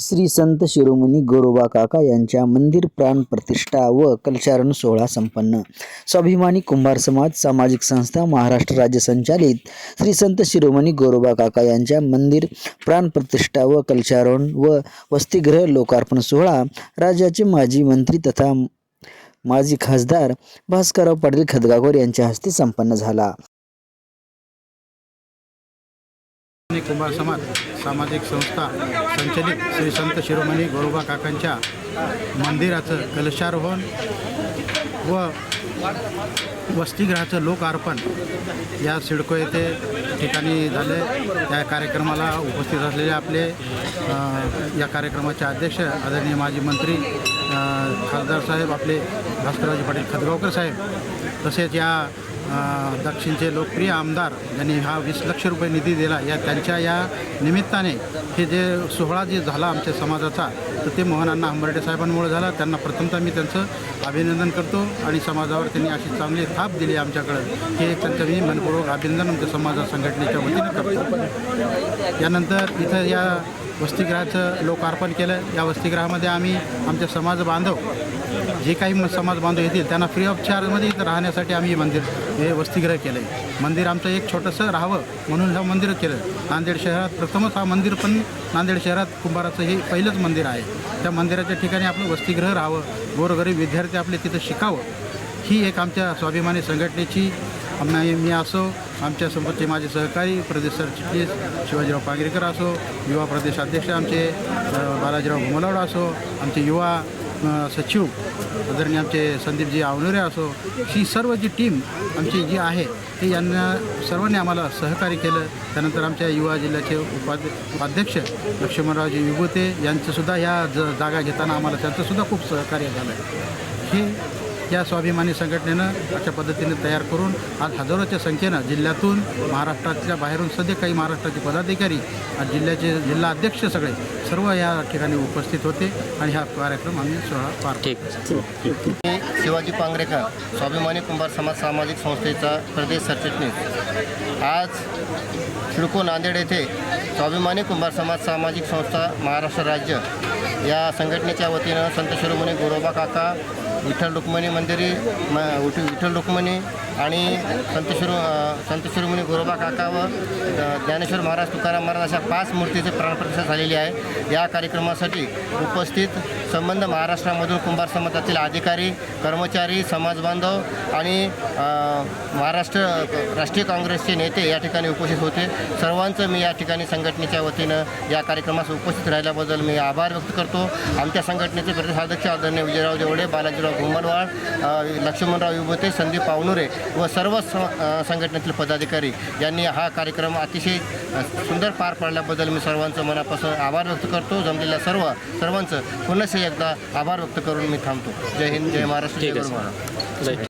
श्री संत शिरोमणी गोरोबा काका यांच्या मंदिर प्राण प्रतिष्ठा व कलचारण सोहळा संपन्न. स्वाभिमानी कुंभार समाज सामाजिक संस्था महाराष्ट्र राज्य संचालित श्री संत शिरोमणी गोरोबा काका यांच्या मंदिर प्राण प्रतिष्ठा व कलचारण व वसतिगृह लोकार्पण सोहळा राज्याचे माजी मंत्री तथा माजी खासदार भास्करराव पाटील खदगावकर यांच्या हस्ते संपन्न झाला. आणि कुंभार समाज सामाजिक संस्था संचलित श्री संत शिरोमणी गोरोबा काकांच्या मंदिराचं कलशारोहण व वसतिगृहाचं लोकार्पण या सिडको येथे ठिकाणी झाले या कार्यक्रमाला उपस्थित असलेले आपले या कार्यक्रमाचे अध्यक्ष आदरणीय माजी मंत्री खासदार साहेब आपले भास्करराजे पाटील खदगावकर साहेब तसेच या दक्षिणचे लोकप्रिय आमदार ज्यांनी हा वीस लक्ष रुपये निधी दिला. या त्यांच्या या निमित्ताने हे जे सोहळा जे झाला आमच्या समाजाचा तर ते मोहनांना अण्णा हंबर्डे साहेबांमुळे झाला. त्यांना प्रथमतः मी त्यांचं अभिनंदन करतो आणि समाजावर त्यांनी अशी चांगली थाप दिली आमच्याकडं. हे त्यांचं मी मनपूर्वक अभिनंदन आमच्या समाज संघटनेच्या वतीने करतो. यानंतर इथं या वसतिगृहाचं लोकार्पण केलं. या वसतिगृहामध्ये आम्ही आमचे समाज बांधव जे काही म- समाज बांधव येतील त्यांना फ्री ऑफ चार्जमध्ये इथं राहण्यासाठी आम्ही हे मंदिर हे वसतिगृह केलं आहे मंदिर आमचं एक छोटंसं राहावं म्हणून हे मंदिर केलं. नांदेड शहरात प्रथमच हा मंदिर पण नांदेड शहरात कुंभाराचं हे पहिलंच मंदिर आहे. त्या मंदिराच्या ठिकाणी आपलं वसतिगृह राहावं. गोरगरीब विद्यार्थी आपले तिथं शिकावं. ही एक आमच्या स्वाभिमानी संघटनेची आम्ही मी असो आमच्यासोबतचे माझे सहकारी प्रदेश सरचिटणीस शिवाजीराव पांगरेकर असो युवा प्रदेश अध्यक्ष आमचे बालाजीराव घुमलावड असो आमचे युवा सचिव आदरणीय आमचे संदीपजी आवनोरे असो ही सर्व जी टीम आमची जी आहे ते यांना सर्वांनी आम्हाला सहकार्य केलं. त्यानंतर आमच्या युवा जिल्ह्याचे उपाध्य उपाध्यक्ष लक्ष्मणरावजी विभूते यांचंसुद्धा ह्या ज जागा घेताना आम्हाला त्यांचंसुद्धा खूप सहकार्य झालं. आहे हे या स्वाभिमानी संघटनेनं अशा पद्धतीने तयार करून आज हजारोच्या संख्येनं जिल्ह्यातून महाराष्ट्राच्या बाहेरून सध्या काही महाराष्ट्राचे पदाधिकारी आज जिल्ह्याचे जिल्हा अध्यक्ष सगळे सर्व या ठिकाणी उपस्थित होते आणि हा कार्यक्रम आम्ही सोहळा पार. मी शिवाजी पांगरेकर स्वाभिमानी कुंभार समाज सामाजिक संस्थेचा प्रदेश सरचिटणीस आज सिडको नांदेड येथे स्वाभिमानी कुंभार समाज सामाजिक संस्था महाराष्ट्र राज्य या संघटनेच्या वतीनं संत शिरोमणी गोरोबा काका विठ्ठल रुक्मिणी मंदिरी म विठ्ठल रुक्मिणी आणि संत शिरो संत शिरोमणी गोरोबा काका व ज्ञानेश्वर महाराज तुकाराम महाराज अशा पाच मूर्तीचे प्राणप्रतिष्ठा झालेली आहे. या कार्यक्रमासाठी उपस्थित संबंध महाराष्ट्रामधून कुंभार समाजातील अधिकारी कर्मचारी समाजबांधव आणि महाराष्ट्र राष्ट्रीय काँग्रेसचे नेते या ठिकाणी उपस्थित होते. सर्वांचं मी या ठिकाणी संघटनेच्या वतीनं या कार्यक्रमास उपस्थित राहिल्याबद्दल मी आभार व्यक्त करतो. आमच्या संघटनेचे प्रदेशाध्यक्ष आदरणीय विजयराव देवडे बालाजीराव घुमरवाड अ, लक्ष्मणराव विभूते संदीप पावनुरे व सर्व संघटनेतील पदाधिकारी यांनी हा कार्यक्रम अतिशय सुंदर पार पाडल्याबद्दल मी सर्वांचं मनापासून आभार व्यक्त करतो. जमलेल्या सर्व सर्वांचं पुन्हा एकदा आभार व्यक्त करून मी थांबतो. जय हिंद जय महाराष्ट्र जय ठीक